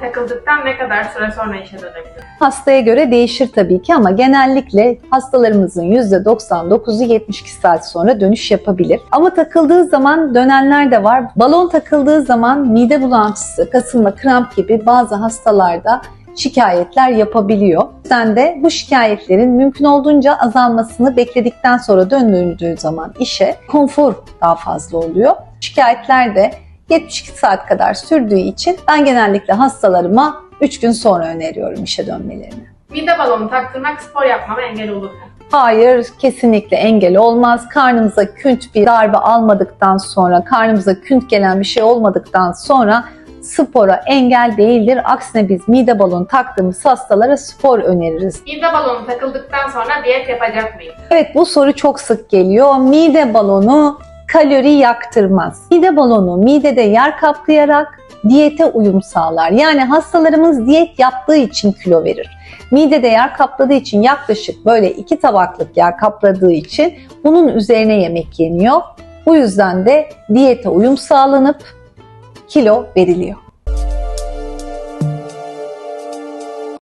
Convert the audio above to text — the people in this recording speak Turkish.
takıldıktan ne kadar süre sonra işe dönebilir? Hastaya göre değişir tabii ki ama genellikle hastalarımızın %99'u 72 saat sonra dönüş yapabilir. Ama takıldığı zaman dönenler de var. Balon takıldığı zaman mide bulantısı, kasılma, kramp gibi bazı hastalarda şikayetler yapabiliyor. Yüzden de bu şikayetlerin mümkün olduğunca azalmasını bekledikten sonra döndürüldüğü zaman işe konfor daha fazla oluyor. Şikayetler de 72 saat kadar sürdüğü için ben genellikle hastalarıma 3 gün sonra öneriyorum işe dönmelerini. Mide balonu taktırmak spor yapmama engel olur mu? Hayır, kesinlikle engel olmaz. Karnımıza künt bir darbe almadıktan sonra, karnımıza künt gelen bir şey olmadıktan sonra spora engel değildir. Aksine biz mide balonu taktığımız hastalara spor öneririz. Mide balonu takıldıktan sonra diyet yapacak mıyım? Evet bu soru çok sık geliyor. Mide balonu kalori yaktırmaz. Mide balonu midede yer kaplayarak diyete uyum sağlar. Yani hastalarımız diyet yaptığı için kilo verir. Midede yer kapladığı için yaklaşık böyle iki tabaklık yer kapladığı için bunun üzerine yemek yeniyor. Bu yüzden de diyete uyum sağlanıp kilo veriliyor.